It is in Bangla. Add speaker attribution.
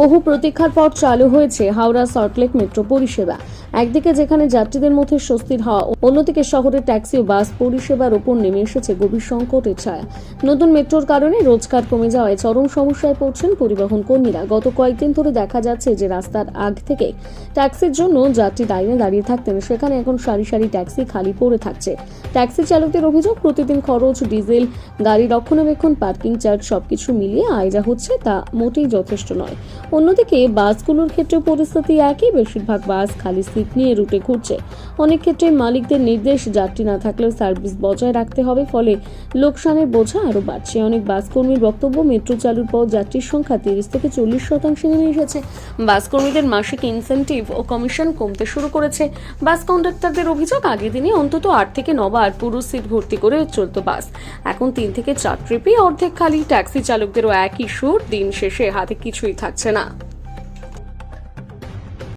Speaker 1: বহু প্রতীক্ষার পর চালু হয়েছে হাওড়া সল্টলেক মেট্রো পরিষেবা। একদিকে যেখানে যাত্রীদের মধ্যে স্বস্তির হাওয়া, অন্যদিকে শহরের ট্যাক্সি ও বাস পরিষেবার ওপর নেমে এসেছে গভীর সংকটের ছায়া। নতুন মেট্রোর কারণে রোজগার কমে যাওয়ায় চরম সমস্যায় পড়ছেন পরিবহন কর্মীরা। গত কয়েকদিন ধরে দেখা যাচ্ছে যে রাস্তার আগ থেকে ট্যাক্সির জন্য যাত্রী লাইনে দাঁড়িয়ে থাকতেন, সেখানে এখন সারি সারি ট্যাক্সি খালি পড়ে থাকছে। ট্যাক্সি চালকদের অভিযোগ, প্রতিদিন খরচ, ডিজেল, গাড়ি রক্ষণাবেক্ষণ, পার্কিং চার্জ সবকিছু মিলিয়ে আয় যা হচ্ছে তা মোটেই যথেষ্ট নয়। অন্যদিকে বাসগুলোর ক্ষেত্রে পরিস্থিতি একই, বেশিরভাগ বাস খালি সিট নিয়ে রুটে ঘুরছে। অনেক ক্ষেত্রে মালিকদের নির্দেশ, যাত্রী না থাকলেও সার্ভিস বজায় রাখতে হবে, ফলে লোকসানের বোঝা আরও বাড়ছে। অনেক বাস কর্মীর বক্তব্য, মেট্রো চালুর পর যাত্রীর সংখ্যা তিরিশ থেকে চল্লিশ শতাংশে নেমে এসেছে। বাস কর্মীদের মাসিক ইনসেন্টিভ ও কমিশন কমতে শুরু করেছে। বাস কন্ডাক্টরদের অভিযোগ, আগের দিনে অন্তত আট থেকে নবার পুরো সিট ভর্তি করে চলত বাস। এখন তিন থেকে চার ট্রিপে অর্ধেক খালি। ট্যাক্সি চালকদেরও একই সুর। দিন শেষে হাতে কিছুই থাকছে না।